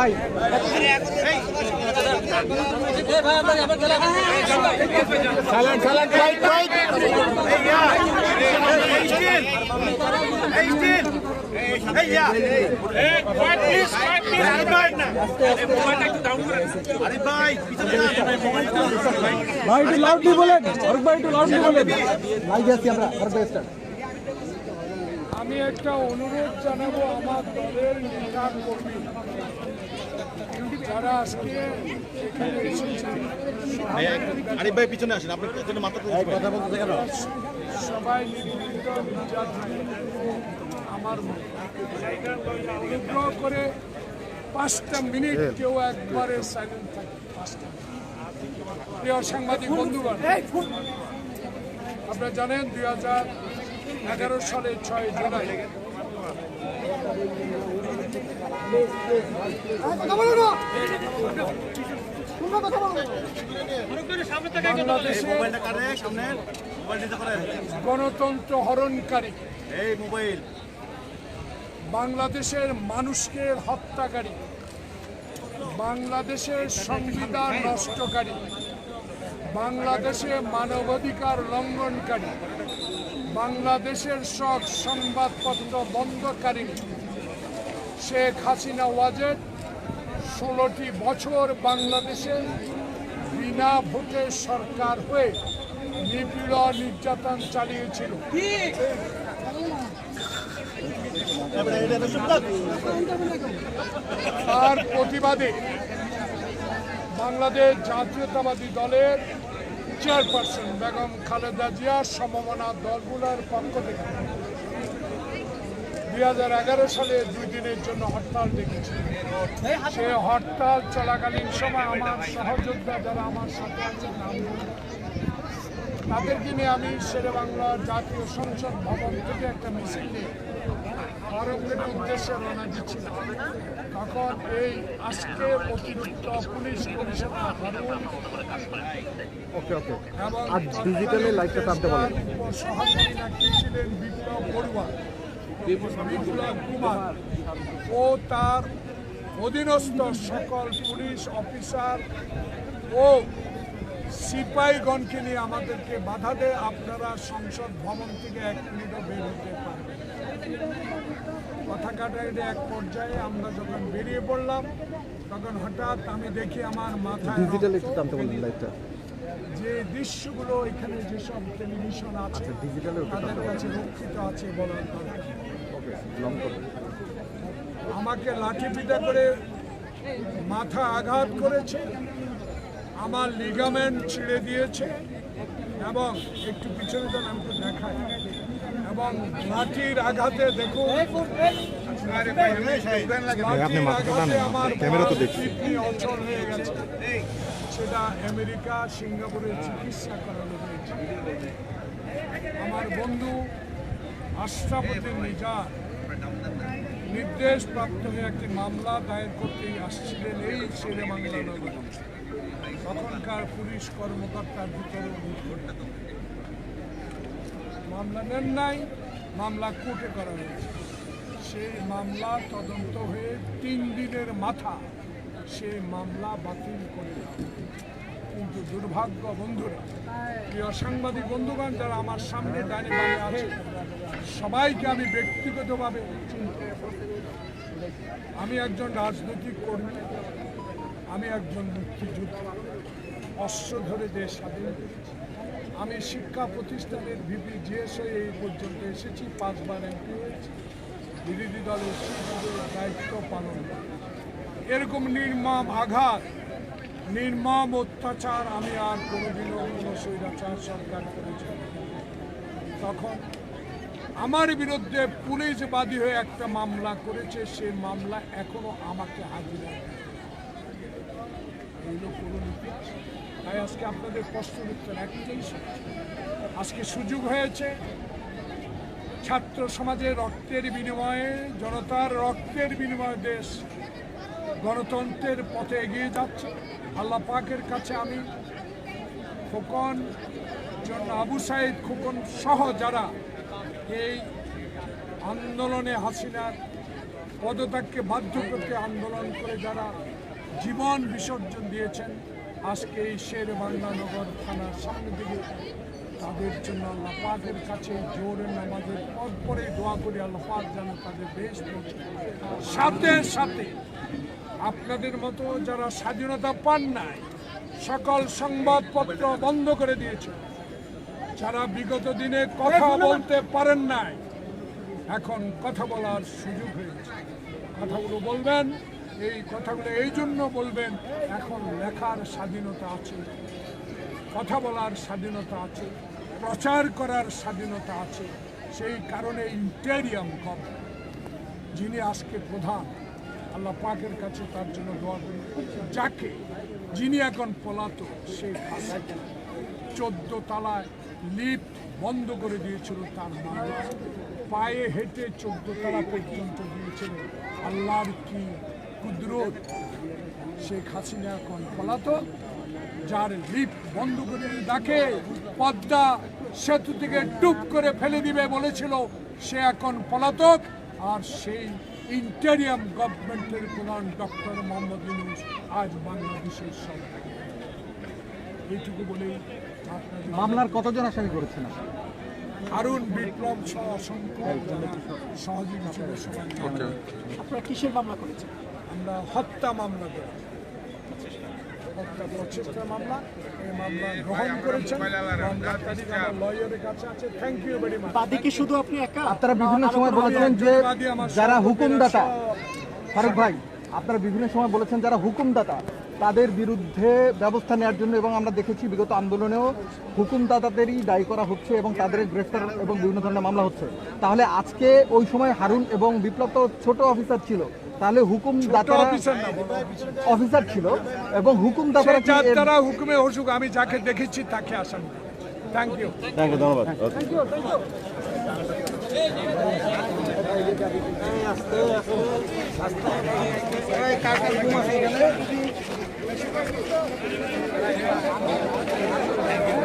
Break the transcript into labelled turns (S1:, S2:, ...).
S1: ভাই। ভাই একটু লাউডলি বলেন। ভাই একটু লাউডলি বলেন। লাইভ আছি আমরা অরুণ ভাই স্টার্ট
S2: আমি একটা অনুরোধ জানাব আমার দলের নেতা কর্মী যারা আজকে এখানে এসেছেন।
S3: আরিফ ভাই পিছনে আসেন আপনি মাথা
S1: কথা বলতে কেন
S2: সবাই আমার অনুগ্রহ করে পাঁচটা মিনিট কেউ একবারে সাইলেন্ট থাকে পাঁচটা। মিনিট। প্রিয় সাংবাদিক বন্ধুগণ আপনারা জানেন দুই হাজার এগারো সালের ছয় জুলাই। গণতন্ত্র হরণকারী।
S3: এই মোবাইল
S2: বাংলাদেশের মানুষকে হত্যাকারী। বাংলাদেশের সংবিধান নষ্টকারী। বাংলাদেশে মানবাধিকার লঙ্ঘনকারী, বাংলাদেশের সব সংবাদপত্র বন্ধকারী শেখ হাসিনা ওয়াজেদ ষোলোটি বছর বাংলাদেশে বিনা ভোটে সরকার হয়ে নিপীড়ন নির্যাতন চালিয়েছিল। তার প্রতিবাদে বাংলাদেশ জাতীয়তাবাদী দলের চেয়ারপারসন বেগম খালেদা জিয়ার সমমনা দলগুলোর পক্ষ থেকে দুই হাজার এগারো সালে দুই দিনের জন্য হরতাল ডেকেছে সে হরতাল চলাকালীন সময় আমার সহযোদ্ধা যারা আমার সাথে আছেন। তাদেরকে নিয়ে আমি শেরে বাংলার জাতীয় সংসদ ভবন থেকে একটা মিছিল নিয়ে আরবের উদ্দেশ্যে রওনা দিচ্ছিলাম। তখন এই আজকে অতিরিক্ত police commissioner Harun
S1: okay okay. আর ডিজিটালে লাইভটা টানতে বলেন
S2: সহকারী নাকি ছিলেন বিপ্লব বড়ুয়া বিপ্লব কুমার ও তার অধীনস্থ সকল পুলিশ অফিসার ও সিপাহীগণকে নিয়ে আমাদেরকে বাধা দেয়। আপনারা সংসদ ভবন থেকে এক মিনিটও বের হতে পারবেন কথা কাটাকাটি এক পর্যায়ে আমরা যখন বেরিয়ে পড়লাম তখন হঠাৎ আমি দেখি আমার মাথায়
S1: ডিজিটালে একটু টানতে বলেন লাইভটা
S2: যে দৃশ্যগুলো এখানে যেসব টেলিভিশন আছে
S1: আচ্ছা,
S2: তাদের কাছে রক্ষিত আছে বলার আমাকে লাঠি পিটা করে মাথা আঘাত করেছে আমার লিগামেন্ট ছিঁড়ে দিয়েছে এবং একটু পিছনে দেন আমি তো দেখাই। এবং লাঠির আঘাতে দেখুন
S1: ক্যামেরা তো।
S2: অচল হয়ে গেছে। সেটা আমেরিকা সিঙ্গাপুরে চিকিৎসা করানো হয়েছে। আমার বন্ধু আশরাফুদ্দিন নিজার নির্দেশ প্রাপ্ত হয়ে একটি মামলা দায়ের করতে আসছিলেন এই ছেলে বাংলা তখনকার পুলিশ কর্মকর্তার ভিতরে মামলা নেন নাই, মামলা কোর্টে করা হয়েছে। সেই মামলা তদন্ত হয়ে তিন দিনের মাথা সেই মামলা বাতিল করে কিন্তু দুর্ভাগ্য বন্ধুরা, প্রিয় সাংবাদিক বন্ধুগণ, যারা আমার সামনে দাঁড়িয়ে দাঁড়িয়ে আছে, সবাইকে আমি ব্যক্তিগতভাবে আমি একজন রাজনৈতিক কর্মী, আমি একজন মুক্তিযোদ্ধা, অস্ত্র ধরে দেশ স্বাধীন করেছি। আমি শিক্ষা প্রতিষ্ঠানের ভিপি জিএস হয়ে এই পর্যন্ত এসেছি, পাঁচবার এমপি হয়েছি। বিরোধী দলের দায়িত্ব পালন। এরকম নির্মম আঘাত, নির্মম অত্যাচার আমি আর কোনোদিনও কোনো স্বৈরাচার সরকার করেছি তখন আমার বিরুদ্ধে পুলিশ বাদী হয়ে একটা মামলা করেছে সেই মামলা এখনও আমাকে হাজিরা দেয়নি। করুন ইতিহাস তাই আজকে আপনাদের প্রশ্নের উত্তর একটাই সত্য। আজকে সুযোগ হয়েছে, ছাত্র সমাজের রক্তের বিনিময়ে, জনতার রক্তের বিনিময়ে দেশ গণতন্ত্রের পথে এগিয়ে যাচ্ছে আল্লাহ পাকের কাছে আমি খোকন জন্য আবু সাইদ খোকন সহ যারা এই আন্দোলনে হাসিনার পদত্যাগকে বাধ্য করতে আন্দোলন করে যারা জীবন বিসর্জন দিয়েছেন আজকে এই শের বাংলানগর থানার সামনে দিকে। তাদের জন্য আল্লাহ কাছে জোরের নামাজের পর পরে দোয়া করি, আল্লাহ যেন তাদের বেশ সাথে সাথে আপনাদের মতো যারা স্বাধীনতা পান নাই, সকল সংবাদপত্র বন্ধ করে দিয়েছে। যারা বিগত দিনে কথা বলতে পারেন নাই, এখন কথা বলার সুযোগ হয়েছে। কথাগুলো বলবেন এই কথাগুলো এই জন্য বলবেন, এখন লেখার স্বাধীনতা আছে, কথা বলার স্বাধীনতা আছে, প্রচার করার স্বাধীনতা আছে, সেই কারণে ইন্টেরিয়াম গভর্নমেন্ট যিনি আজকে প্রধান, আল্লাহ পাকের কাছে তার জন্য দোয়া করি যাকে যিনি এখন পলাতক সেই চোদ্দ তালায় লিফট বন্ধ করে দিয়েছিল তার মালিক পায়ে হেঁটে চোদ্দ তালা পর্যন্ত দিয়েছিল আল্লাহর কি কুদরত শেখ হাসিনা এখন পলাতক যার লিফট বন্ধ করে ডাকে পদ্মা সেতু থেকে ডুব করে ফেলে দিবে বলেছিল সে এখন পলাতক আর সেই ইন্টেরিয়াম গভর্নমেন্টের প্রধান ডক্টর মোহাম্মদ ইউনুস আজ বাংলাদেশের সরকার এইটুকু বলেই আপনাদের
S1: মামলার কতজন আসামি করেছেন?
S2: হারুন বিপ্লব সহ অসংখ্য সহযোগী ছিল
S4: আপনারা কিসের মামলা করেছেন?
S2: আমরা হত্যা মামলা করি। হত্যা প্রচেষ্টা মামলা এই মামলা গ্রহণ করেছেন। মামলার তারিখ আমার লয়ারের কাছে আছে। থ্যাংক ইউ ভেরি মাচ
S4: বাদীকে শুধু আপনি একা?
S1: আপনারা বিভিন্ন সময় বলেছেন যে যারা হুকুমদাতা ফারুক ভাই আপনারা বিভিন্ন সময় বলেছেন যারা হুকুমদাতা তাদের বিরুদ্ধে ব্যবস্থা নেওয়ার জন্য এবং আমরা দেখেছি বিগত আন্দোলনেও হুকুমদাতাদেরই দায়ী করা হচ্ছে এবং তাদের গ্রেফতার এবং বিভিন্ন ধরনের মামলা হচ্ছে। তাহলে আজকে ওই সময় হারুন এবং বিপ্লব তো ছোট অফিসার ছিল। তাহলে হুকুমদাতারা
S2: অফিসার না
S1: অফিসার ছিল এবং হুকুমদাতারা
S2: সে
S1: কি
S2: যার হুকুমে হসুক আমি যাকে দেখেছি তাকে আসামি থ্যাংক ইউ
S3: থ্যাংক ইউ ধন্যবাদ
S1: এই